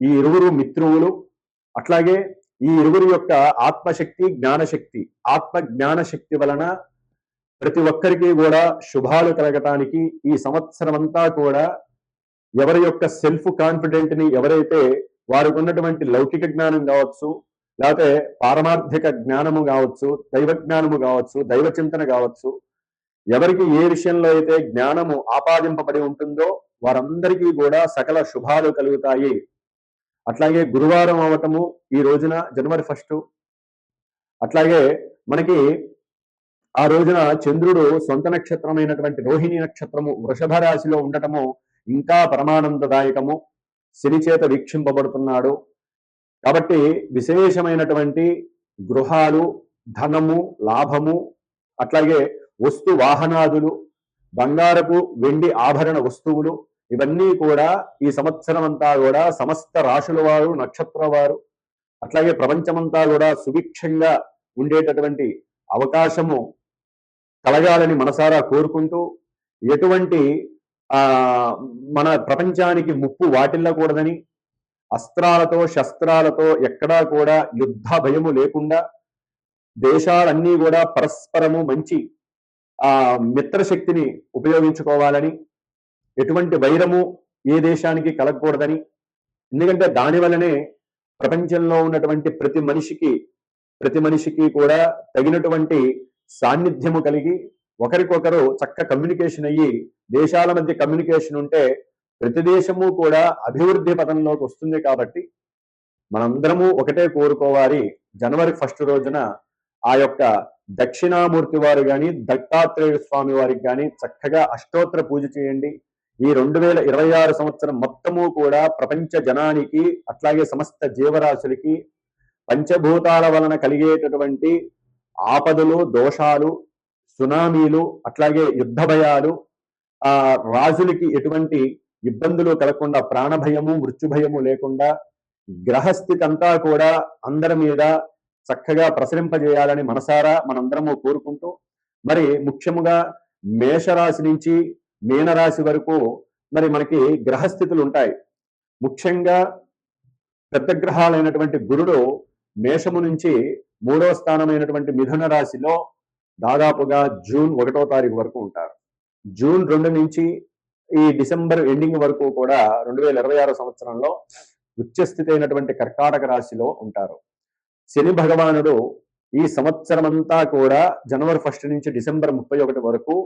ఈ ఇరువురు మిత్రువులు అట్లాగే ఈ ఇరువురు యొక్క ఆత్మశక్తి జ్ఞానశక్తి. ఆత్మ జ్ఞానశక్తి వలన ప్రతి ఒక్కరికి కూడా శుభాలు కలగటానికి ఈ సంవత్సరం అంతా కూడా ఎవరి యొక్క సెల్ఫ్ కాన్ఫిడెంట్ని ఎవరైతే వారికి ఉన్నటువంటి లౌకిక జ్ఞానం కావచ్చు లేకపోతే పారమార్థిక జ్ఞానము కావచ్చు దైవ జ్ఞానము కావచ్చు దైవ చింతన కావచ్చు ఎవరికి ఏ విషయంలో అయితే జ్ఞానము ఆపాదింపబడి ఉంటుందో వారందరికీ కూడా సకల శుభాలు కలుగుతాయి. అట్లాగే గురువారం అవటము ఈ రోజున జనవరి ఫస్ట్ అట్లాగే మనకి ఆ రోజున చంద్రుడు సొంత నక్షత్రమైనటువంటి రోహిణి నక్షత్రము వృషభ రాశిలో ఉండటము ఇంకా పరమానందదాయకము శని చేత వీక్షింపబడుతున్నాడు. కాబట్టి విశేషమైనటువంటి గృహాలు ధనము లాభము అట్లాగే వస్తు వాహనాదులు బంగారపు వెండి ఆభరణ వస్తువులు ఇవన్నీ కూడా ఈ సంవత్సరం అంతా కూడా సమస్త రాశుల వారు నక్షత్ర వారు అట్లాగే ప్రపంచమంతా కూడా సుభిక్షంగా ఉండేటటువంటి అవకాశము కలగాలని మనసారా కోరుకుంటూ ఎటువంటి ఆ మన ప్రపంచానికి ముప్పు వాటిల్లకూడదని అస్త్రాలతో శస్త్రాలతో ఎక్కడా కూడా యుద్ధ భయము లేకుండా దేశాలన్నీ కూడా పరస్పరము మంచి ఆ మిత్రశక్తిని ఉపయోగించుకోవాలని ఎటువంటి వైరము ఏ దేశానికి కలగకూడదని. ఎందుకంటే దాని వల్లనే ప్రపంచంలో ఉన్నటువంటి ప్రతి మనిషికి ప్రతి మనిషికి కూడా తగినటువంటి సాన్నిధ్యము కలిగి ఒకరికొకరు చక్క కమ్యూనికేషన్ అయ్యి దేశాల మధ్య కమ్యూనికేషన్ ఉంటే ప్రతి దేశము కూడా అభివృద్ధి పథంలోకి వస్తుంది కాబట్టి మనందరము ఒకటే కోరుకోవాలి. జనవరి ఫస్ట్ రోజున ఆ యొక్క దక్షిణామూర్తి వారు కానీ దత్తాత్రేయ స్వామి వారికి కానీ చక్కగా అష్టోత్తర పూజ చేయండి. ఈ రెండు వేల ఇరవై ఆరు సంవత్సరం మొత్తము కూడా ప్రపంచ జనానికి అట్లాగే సమస్త జీవరాశులకి పంచభూతాల వలన కలిగేటటువంటి ఆపదలు దోషాలు సునామీలు అట్లాగే యుద్ధ భయాలు ఆ రాజులకి ఎటువంటి ఇబ్బందులు కలగకుండా ప్రాణభయము మృత్యుభయము లేకుండా గ్రహస్థితి అంతా కూడా అందరి మీద చక్కగా ప్రసరింపజేయాలని మనసారా మనందరము కోరుకుంటూ మరి ముఖ్యముగా మేషరాశి నుంచి మీనరాశి వరకు మరి మనకి గ్రహస్థితులు ఉంటాయి. ముఖ్యంగా పెద్ద గ్రహాలైనటువంటి గురుడు మేషము నుంచి మూడో స్థానమైనటువంటి మిథున రాశిలో దాదాపుగా జూన్ ఒకటో తారీఖు వరకు ఉంటారు. జూన్ రెండు నుంచి ఈ డిసెంబర్ ఎండింగ్ వరకు కూడా రెండు వేల ఇరవై ఆరో సంవత్సరంలో ఉచ్చస్థితి అయినటువంటి కర్కాటక రాశిలో ఉంటారు. శని భగవానుడు ఈ సంవత్సరం అంతా కూడా జనవరి ఫస్ట్ నుంచి డిసెంబర్ ముప్పై ఒకటి వరకు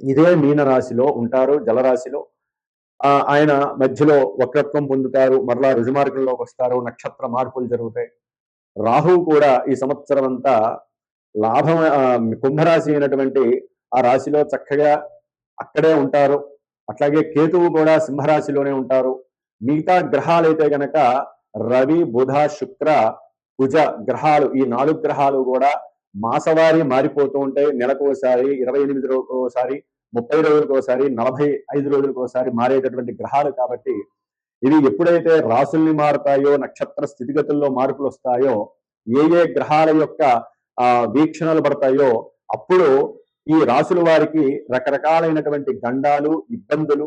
ఇదే మీన రాశిలో ఉంటారు జలరాశిలో. ఆ ఆయన మధ్యలో వక్రత్వం పొందుతారు మరలా రుజుమార్గంలోకి వస్తారు నక్షత్ర మార్పులు జరుగుతాయి. రాహువు కూడా ఈ సంవత్సరం అంతా లాభం కుంభరాశి అయినటువంటి ఆ రాశిలో చక్కగా అక్కడే ఉంటారు. అట్లాగే కేతువు కూడా సింహరాశిలోనే ఉంటారు. మిగతా గ్రహాలైతే గనక రవి బుధ శుక్ర కుజ గ్రహాలు ఈ నాలుగు గ్రహాలు కూడా మాసవారి మారిపోతూ ఉంటాయి. నెలకు ఒకసారి ఇరవై ఎనిమిది రోజులకు ఒకసారి ముప్పై రోజులకు ఒకసారి నలభై ఐదు రోజులకు ఒకసారి మారేటటువంటి గ్రహాలు కాబట్టి ఇవి ఎప్పుడైతే రాసుల్ని మారుతాయో నక్షత్ర స్థితిగతుల్లో మార్పులు వస్తాయో ఏ ఏ గ్రహాల యొక్క ఆ వీక్షణలు పడతాయో అప్పుడు ఈ రాసుల వారికి రకరకాలైనటువంటి గండాలు ఇబ్బందులు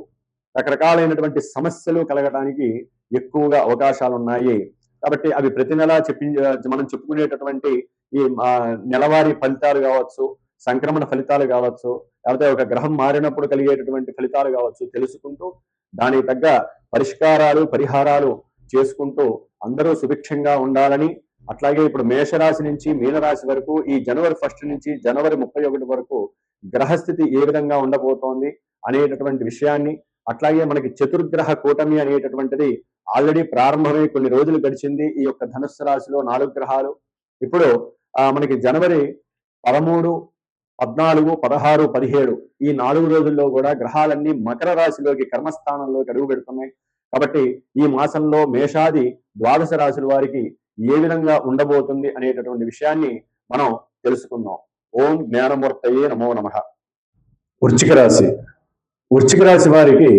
రకరకాలైనటువంటి సమస్యలు కలగడానికి ఎక్కువగా అవకాశాలు ఉన్నాయి కాబట్టి అవి ప్రతి నెలా చెప్పి మనం చెప్పుకునేటటువంటి ఈ నెలవారి నెలవారీ ఫలితాలు కావచ్చు సంక్రమణ ఫలితాలు కావచ్చు లేకపోతే ఒక గ్రహం మారినప్పుడు కలిగేటటువంటి ఫలితాలు కావచ్చు తెలుసుకుంటూ దానికి తగ్గ పరిష్కారాలు పరిహారాలు చేసుకుంటూ అందరూ సుభిక్షంగా ఉండాలని అట్లాగే ఇప్పుడు మేషరాశి నుంచి మీనరాశి వరకు ఈ జనవరి ఫస్ట్ నుంచి జనవరి ముప్పై ఒకటి వరకు గ్రహస్థితి ఏ విధంగా ఉండబోతోంది అనేటటువంటి విషయాన్ని అట్లాగే మనకి చతుర్గ్రహ కూటమి అనేటటువంటిది ఆల్రెడీ ప్రారంభమై కొన్ని రోజులు గడిచింది ఈ యొక్క ధనుస్సు రాశిలో నాలుగు గ్రహాలు. ఇప్పుడు మనకి జనవరి పదమూడు పద్నాలుగు పదహారు పదిహేడు ఈ నాలుగు రోజుల్లో కూడా గ్రహాలన్నీ మకర రాశిలోకి కర్మస్థానంలోకి అడుగు పెడుతున్నాయి. కాబట్టి ఈ మాసంలో మేషాది ద్వాదశ రాశుల వారికి ఏ విధంగా ఉండబోతుంది అనేటటువంటి విషయాన్ని మనం తెలుసుకుందాం. ఓం జ్ఞానమూర్తయే నమో నమ. వృచ్చిక రాశి. వృచ్చిక రాశి వారికి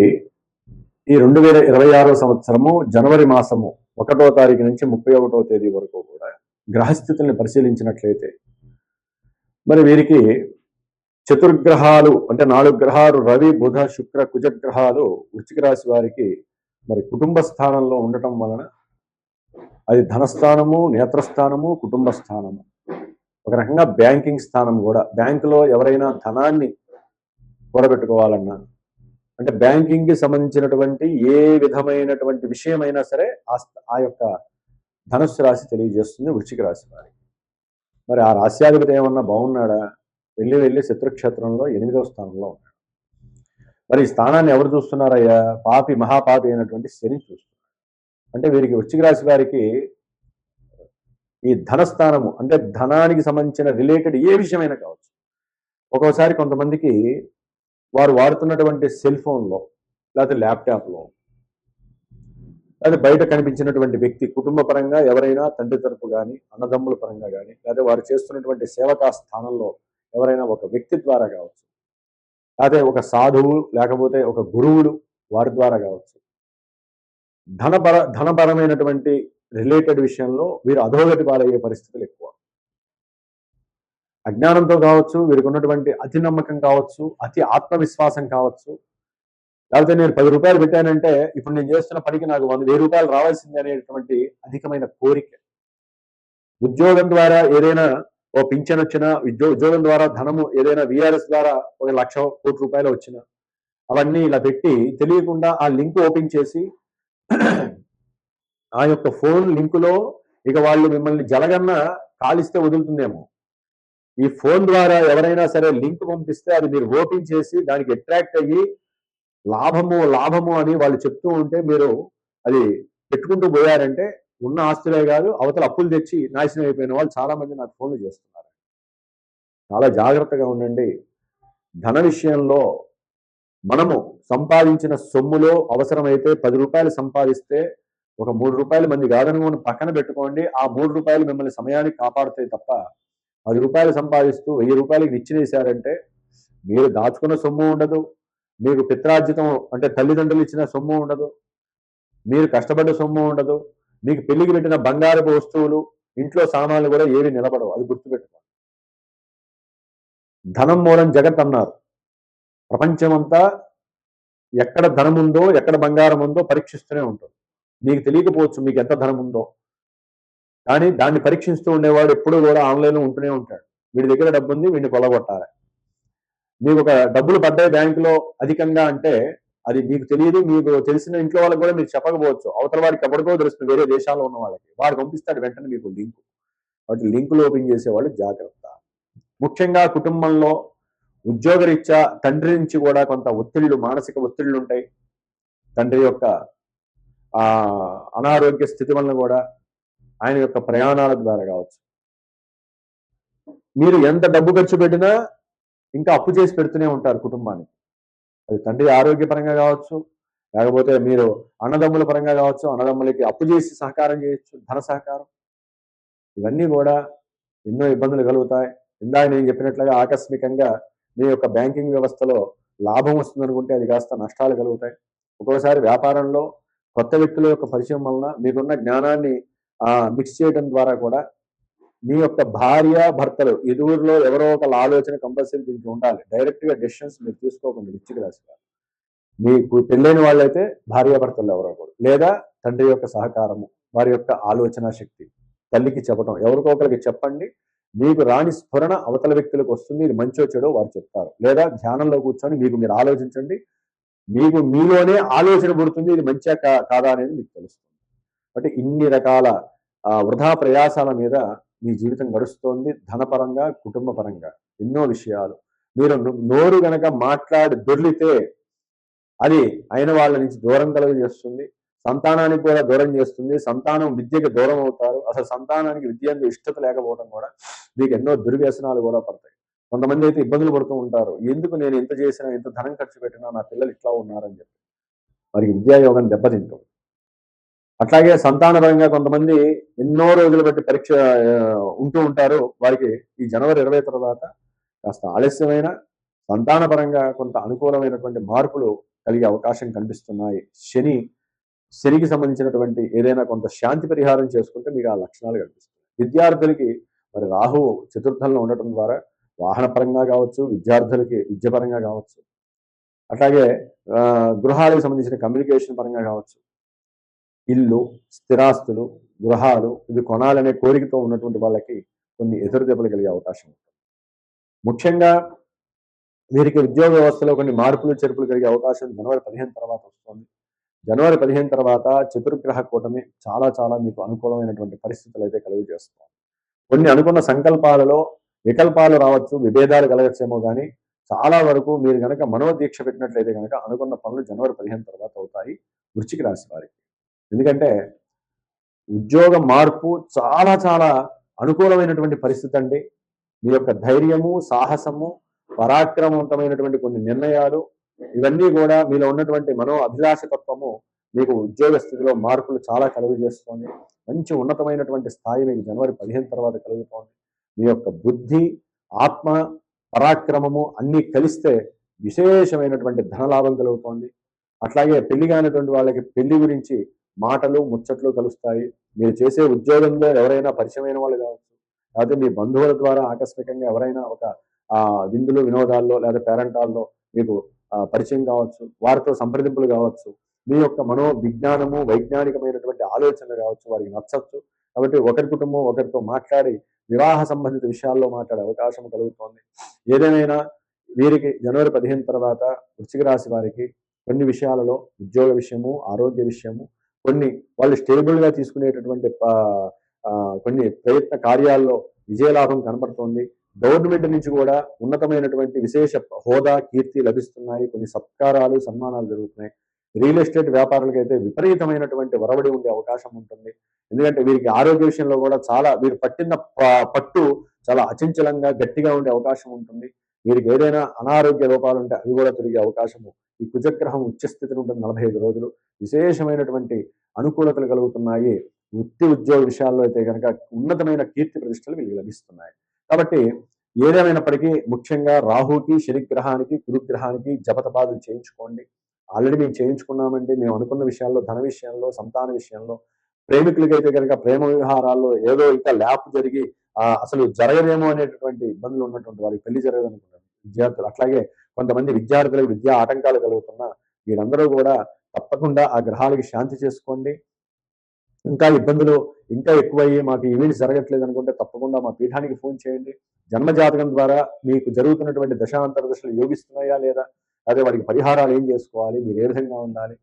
ఈ రెండు వేల ఇరవై ఆరో సంవత్సరము జనవరి మాసము ఒకటో తారీఖు నుంచి ముప్పై ఒకటో తేదీ వరకు కూడా గ్రహస్థితుల్ని పరిశీలించినట్లయితే మరి వీరికి చతుర్గ్రహాలు అంటే నాలుగు గ్రహాలు రవి బుధ శుక్ర కుజగ్రహాలు గ్రహాలు రాశి వారికి మరి కుటుంబ స్థానంలో ఉండటం వలన అది ధనస్థానము నేత్రస్థానము కుటుంబ స్థానము. ఒక రకంగా బ్యాంకింగ్ స్థానం కూడా. బ్యాంకులో ఎవరైనా ధనాన్ని కూడబెట్టుకోవాలన్నా అంటే బ్యాంకింగ్కి సంబంధించినటువంటి ఏ విధమైనటువంటి విషయమైనా సరే ఆ ఆ యొక్క ధనుస్సు రాశి తెలియజేస్తుంది వృశ్చిక రాశి వారి మరి ఆ రాశ్యాధిపతి ఏమన్నా బాగున్నాడా? వెళ్ళి వెళ్ళి శత్రుక్షేత్రంలో ఎనిమిదవ స్థానంలో ఉన్నాడు. మరి ఈ స్థానాన్ని ఎవరు చూస్తున్నారయ్యా? పాపి మహాపాపి అయినటువంటి శని చూస్తున్నారు. అంటే వీరికి వృశ్చిక రాశి వారికి ఈ ధనస్థానము అంటే ధనానికి సంబంధించిన రిలేటెడ్ ఏ విషయమైనా కావచ్చు. ఒక్కోసారి కొంతమందికి వారు వాడుతున్నటువంటి సెల్ ఫోన్లో లేకపోతే ల్యాప్టాప్లో లేదా బయట కనిపించినటువంటి వ్యక్తి కుటుంబ పరంగా ఎవరైనా తండ్రి తరపు కానీ అన్నదమ్ముల పరంగా కానీ లేదా వారు చేస్తున్నటువంటి సేవకా స్థానంలో ఎవరైనా ఒక వ్యక్తి ద్వారా కావచ్చు లేకపోతే ఒక సాధువు లేకపోతే ఒక గురువులు వారి ద్వారా కావచ్చు. ధనపర ధనపరమైనటువంటి రిలేటెడ్ విషయంలో వీరు అధోగతి పాలయ్యే పరిస్థితులు ఎక్కువ. అజ్ఞానంతో కావచ్చు వీరికి ఉన్నటువంటి అతి నమ్మకం కావచ్చు అతి ఆత్మవిశ్వాసం కావచ్చు లేకపోతే నేను పది రూపాయలు పెట్టానంటే ఇప్పుడు నేను చేస్తున్న పనికి నాకు వంద వెయ్యి రూపాయలు రావాల్సింది అనేటువంటి అధికమైన కోరిక. ఉద్యోగం ద్వారా ఏదైనా ఓ పింఛన్ వచ్చినా ఉద్యో- ఉద్యోగం ద్వారా ధనము ఏదైనా విఆర్ఎస్ ద్వారా ఒక లక్ష కోటి రూపాయలు వచ్చినా అవన్నీ ఇలా పెట్టి తెలియకుండా ఆ లింక్ ఓపెన్ చేసి ఆ యొక్క ఫోన్ లింకులో ఇక వాళ్ళు మిమ్మల్ని జలగన్న కాలిస్తే వదులుతుందేమో. ఈ ఫోన్ ద్వారా ఎవరైనా సరే లింక్ పంపిస్తే అది మీరు ఓపెన్ చేసి దానికి అట్రాక్ట్ అయ్యి లాభము లాభము అని వాళ్ళు చెప్తూ ఉంటే మీరు అది పెట్టుకుంటూ పోయారంటే ఉన్న ఆస్తులే కాదు అవతల అప్పులు తెచ్చి నాశనం అయిపోయిన వాళ్ళు చాలామంది నాకు ఫోన్లు చేస్తున్నారు. చాలా జాగ్రత్తగా ఉండండి. ధన విషయంలో మనము సంపాదించిన సొమ్ములో అవసరమైతే పది రూపాయలు సంపాదిస్తే ఒక మూడు రూపాయలు మంది కాదనుకుని పక్కన పెట్టుకోండి ఆ మూడు రూపాయలు మిమ్మల్ని సమయానికి కాపాడుతాయి తప్ప పది రూపాయలు సంపాదిస్తూ వెయ్యి రూపాయలకి నిచ్చినేశారంటే మీరు దాచుకున్న సొమ్ము ఉండదు. మీకు పిత్రార్జితం అంటే తల్లిదండ్రులు ఇచ్చిన సొమ్ము ఉండదు. మీరు కష్టపడ్డ సొమ్ము ఉండదు. మీకు పెళ్ళికి పెట్టిన బంగారపు వస్తువులు ఇంట్లో సామాన్లు కూడా ఏవి నిలబడవు. అది గుర్తుపెట్టుకోండి. ధనం మూలం జగత్ అన్నారు. ప్రపంచమంతా ఎక్కడ ధనం ఉందో ఎక్కడ బంగారం ఉందో పరీక్షిస్తూనే ఉంటుంది. మీకు తెలియకపోవచ్చు మీకు ఎంత ధనం ఉందో. కానీ దాన్ని పరీక్షిస్తూ ఉండేవాడు ఎప్పుడూ కూడా ఆన్లైన్లో ఉంటూనే ఉంటాడు. వీడి దగ్గర డబ్బు ఉంది వీడిని కొలగొట్టాలి మీకు ఒక డబ్బులు పడ్డాయి బ్యాంకులో అధికంగా అంటే అది మీకు తెలియదు మీకు తెలిసిన ఇంట్లో వాళ్ళకి కూడా మీరు చెప్పకపోవచ్చు. అవతల వాడికి ఎప్పటికో తెలుస్తుంది వేరే దేశాల్లో ఉన్న వాళ్ళకి. వాడు పంపిస్తాడు వెంటనే మీకు లింక్. వాటి లింకులు ఓపెన్ చేసేవాళ్ళు జాగ్రత్త. ముఖ్యంగా కుటుంబంలో ఉద్యోగరీత్యా తండ్రి నుంచి కూడా కొంత ఒత్తిళ్ళు మానసిక ఒత్తిళ్ళు ఉంటాయి. తండ్రి యొక్క ఆ అనారోగ్య స్థితి వలన కూడా ఆయన యొక్క ప్రయాణాల ద్వారా కావచ్చు. మీరు ఎంత డబ్బు ఖర్చు పెట్టినా ఇంకా అప్పు చేసి పెడుతూనే ఉంటారు కుటుంబానికి అది తండ్రి ఆరోగ్యపరంగా కావచ్చు లేకపోతే మీరు అన్నదమ్ముల పరంగా కావచ్చు అన్నదమ్ములకి అప్పు చేసి సహకారం చేయొచ్చు ధన సహకారం. ఇవన్నీ కూడా ఎన్నో ఇబ్బందులు కలుగుతాయి. ఇందాక నేను చెప్పినట్లుగా ఆకస్మికంగా మీ యొక్క బ్యాంకింగ్ వ్యవస్థలో లాభం వస్తుంది అనుకుంటే అది కాస్త నష్టాలు కలుగుతాయి. ఒక్కోసారి వ్యాపారంలో కొత్త వ్యక్తుల యొక్క పరిచయం వలన మీకున్న జ్ఞానాన్ని మిక్స్ చేయడం ద్వారా కూడా మీ యొక్క భార్య భర్తలు ఇరువురిలో ఎవరో ఒకళ్ళ ఆలోచన కంపల్సరీ దీనికి ఉండాలి. డైరెక్ట్గా డెసిషన్స్ మీరు తీసుకోకుండా విచ్చికి రాశి మీకు పెళ్ళైన వాళ్ళైతే భార్యాభర్తలు ఎవరో ఒకరు. లేదా తండ్రి యొక్క సహకారము వారి యొక్క ఆలోచన శక్తి తల్లికి చెప్పడం ఎవరికో ఒకరికి చెప్పండి. మీకు రాని స్ఫురణ అవతల వ్యక్తులకు వస్తుంది ఇది మంచి చెడో వారు చెప్తారు. లేదా ధ్యానంలో కూర్చొని మీకు మీరు ఆలోచించండి. మీకు మీలోనే ఆలోచన పుడుతుంది ఇది మంచిగా కాదా అనేది మీకు తెలుస్తుంది. అంటే ఇన్ని రకాల వృధా ప్రయాసాల మీద మీ జీవితం గడుస్తోంది ధనపరంగా కుటుంబ పరంగా ఎన్నో విషయాలు. మీరు నోరు గనక మాట్లాడి దొర్లితే అది అయిన వాళ్ళ నుంచి దూరం కలుగు చేస్తుంది సంతానానికి కూడా దూరం చేస్తుంది. సంతానం విద్యకి దూరం అవుతారు. అసలు సంతానానికి విద్య ఇష్టత లేకపోవడం కూడా మీకు ఎన్నో దుర్వ్యసనాలు కూడా పడతాయి. కొంతమంది అయితే ఇబ్బందులు పడుతూ ఉంటారు. ఎందుకు నేను ఎంత చేసినా ఎంత ధనం ఖర్చు పెట్టినా నా పిల్లలు ఇట్లా ఉన్నారని చెప్పి. మరి విద్యాయోగం దెబ్బతింటాం అట్లాగే సంతానపరంగా కొంతమంది ఎన్నో రోజులు బట్టి పరీక్ష ఉంటూ ఉంటారు. వారికి ఈ జనవరి ఇరవై తర్వాత కాస్త ఆలస్యమైన సంతానపరంగా కొంత అనుకూలమైనటువంటి మార్పులు కలిగే అవకాశం కనిపిస్తున్నాయి. శని శనికి సంబంధించినటువంటి ఏదైనా కొంత శాంతి పరిహారం చేసుకుంటే మీకు ఆ లక్షణాలు కనిపిస్తాయి విద్యార్థులకి మరి రాహు చతుర్థంలో ఉండటం ద్వారా వాహన పరంగా కావచ్చు విద్యార్థులకి విద్యపరంగా కావచ్చు అట్లాగే గృహాలకు సంబంధించిన కమ్యూనికేషన్ పరంగా కావచ్చు ఇల్లు స్థిరాస్తులు గృహాలు ఇవి కొనాలనే కోరికతో ఉన్నటువంటి వాళ్ళకి కొన్ని ఎదురు దెబ్బలు కలిగే అవకాశం ఉంటుంది. ముఖ్యంగా వీరికి ఉద్యోగ వ్యవస్థలో కొన్ని మార్పులు చెరుపులు కలిగే అవకాశం జనవరి పదిహేను తర్వాత వస్తుంది. జనవరి పదిహేను తర్వాత చతుర్గ్రహ కూటమి చాలా చాలా మీకు అనుకూలమైనటువంటి పరిస్థితులు అయితే కలుగు చేస్తుంది. కొన్ని అనుకున్న సంకల్పాలలో వికల్పాలు రావచ్చు విభేదాలు కలగచ్చేమో కానీ చాలా వరకు మీరు కనుక మనోదీక్ష పెట్టినట్లయితే కనుక అనుకున్న పనులు జనవరి పదిహేను తర్వాత అవుతాయి. వృచ్చికి రాశి వారికి. ఎందుకంటే ఉద్యోగ మార్పు చాలా చాలా అనుకూలమైనటువంటి పరిస్థితి అండి. మీ యొక్క ధైర్యము సాహసము పరాక్రమవంతమైనటువంటి కొన్ని నిర్ణయాలు ఇవన్నీ కూడా మీలో ఉన్నటువంటి మనో అభిలాషతత్వము మీకు ఉద్యోగ స్థితిలో మార్పులు చాలా కలుగు చేస్తుంది మంచి ఉన్నతమైనటువంటి స్థాయి మీకు జనవరి పదిహేను తర్వాత కలుగుతోంది. మీ యొక్క బుద్ధి ఆత్మ పరాక్రమము అన్నీ కలిస్తే విశేషమైనటువంటి ధనలాభం కలుగుతోంది. అట్లాగే పెళ్ళి కానిటువంటి వాళ్ళకి పెళ్ళి గురించి మాటలు ముచ్చట్లు కలుస్తాయి. మీరు చేసే ఉద్యోగంలో ఎవరైనా పరిచయమైన వాళ్ళు కావచ్చు. లేకపోతే మీ బంధువుల ద్వారా ఆకస్మికంగా ఎవరైనా ఒక విందులు వినోదాల్లో లేదా పేరెంటాల్లో మీకు పరిచయం కావచ్చు వారితో సంప్రదింపులు కావచ్చు మీ యొక్క మనో విజ్ఞానము వైజ్ఞానికమైనటువంటి ఆలోచనలు కావచ్చు వారికి నచ్చచ్చు. కాబట్టి ఒకరి కుటుంబం ఒకరితో మాట్లాడి వివాహ సంబంధిత విషయాల్లో మాట్లాడే అవకాశం కలుగుతోంది. ఏదేమైనా వీరికి జనవరి పదిహేను తర్వాత వృశ్చిక రాశి వారికి కొన్ని విషయాలలో ఉద్యోగ విషయము ఆరోగ్య విషయము కొన్ని వాళ్ళు స్టేబుల్గా తీసుకునేటటువంటి కొన్ని ప్రయత్న కార్యాల్లో విజయలాభం కనబడుతోంది. గవర్నమెంట్ నుంచి కూడా ఉన్నతమైనటువంటి విశేష హోదా కీర్తి లభిస్తున్నాయి. కొన్ని సత్కారాలు సన్మానాలు జరుగుతున్నాయి. రియల్ ఎస్టేట్ వ్యాపారులకైతే విపరీతమైనటువంటి వరవడి ఉండే అవకాశం ఉంటుంది. ఎందుకంటే వీరికి ఆరోగ్య విషయంలో కూడా చాలా వీరు పట్టిన పట్టు చాలా అచంచలంగా గట్టిగా ఉండే అవకాశం ఉంటుంది. వీరికి ఏదైనా అనారోగ్య లోపాలు ఉంటే అవి కూడా తిరిగే అవకాశము ఈ కుజగ్రహం ఉచ్చస్థితిని ఉంటుంది నలభై ఐదు రోజులు. విశేషమైనటువంటి అనుకూలతలు కలుగుతున్నాయి. వృత్తి ఉద్యోగ విషయాల్లో అయితే కనుక ఉన్నతమైన కీర్తి ప్రతిష్టలు వీళ్ళకి లభిస్తున్నాయి. కాబట్టి ఏదేమైనప్పటికీ ముఖ్యంగా రాహుకి శనిగ్రహానికి గురుగ్రహానికి జపతపాదులు చేయించుకోండి. ఆల్రెడీ మేము చేయించుకున్నామండి. మేము అనుకున్న విషయాల్లో ధన విషయంలో సంతాన విషయంలో ప్రేమికులకైతే కనుక ప్రేమ వ్యవహారాల్లో ఏదో ఇంకా ల్యాప్ జరిగి అసలు జరగదేమో అనేటటువంటి ఇబ్బందులు ఉన్నటువంటి వారికి పెళ్ళి జరగదనుకున్నారు. విద్యార్థులు. అట్లాగే కొంతమంది విద్యార్థులకు విద్యా ఆటంకాలు కలుగుతున్న వీరందరూ కూడా తప్పకుండా ఆ గ్రహాలకి శాంతి చేసుకోండి. ఇంకా ఇబ్బందులు ఇంకా ఎక్కువయ్యి మాకు ఈవెంట్స్ జరగట్లేదు అనుకుంటే తప్పకుండా మా పీఠానికి ఫోన్ చేయండి. జన్మజాతకం ద్వారా మీకు జరుగుతున్నటువంటి దశాంతర దశలు యోగిస్తున్నాయా లేదా? అదే వాటికి పరిహారాలు ఏం చేసుకోవాలి? మీరు ఏ విధంగా ఉండాలి?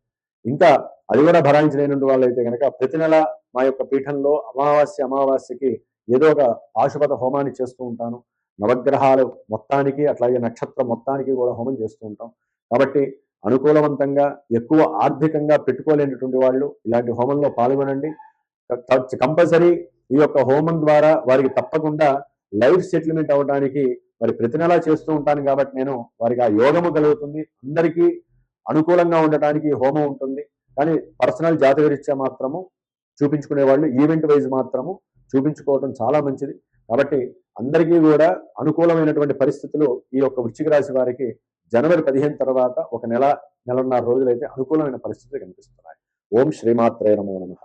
ఇంకా అది కూడా భరాయించలేనటువంటి వాళ్ళైతే కనుక ప్రతి నెల మా యొక్క పీఠంలో అమావాస్య అమావాస్యకి ఏదో ఒక ఆశుపత హోమాన్ని చేస్తూ ఉంటాను. నవగ్రహాలు మొత్తానికి అట్లాగే నక్షత్రం మొత్తానికి కూడా హోమం చేస్తూ ఉంటాం. కాబట్టి అనుకూలవంతంగా ఎక్కువ ఆర్థికంగా పెట్టుకోలేనటువంటి వాళ్ళు ఇలాంటి హోమంలో పాల్గొనండి. కంపల్సరీ ఈ యొక్క హోమం ద్వారా వారికి తప్పకుండా లైఫ్ సెటిల్మెంట్ అవ్వడానికి మరి ప్రతి నెలా చేస్తూ ఉంటాను కాబట్టి నేను వారికి ఆ యోగము కలుగుతుంది. అందరికీ అనుకూలంగా ఉండటానికి హోమం ఉంటుంది. కానీ పర్సనల్ జాతకరీత్యా మాత్రము చూపించుకునే వాళ్ళు ఈవెంట్ వైజ్ మాత్రము చూపించుకోవడం చాలా మంచిది. కాబట్టి అందరికీ కూడా అనుకూలమైనటువంటి పరిస్థితులు ఈ యొక్క వృశ్చిక రాశి వారికి జనవరి పదిహేను తర్వాత ఒక నెల నెలన్నర రోజులైతే అనుకూలమైన పరిస్థితులు కనిపిస్తున్నాయి. ఓం శ్రీమాత్రే నమో నమ.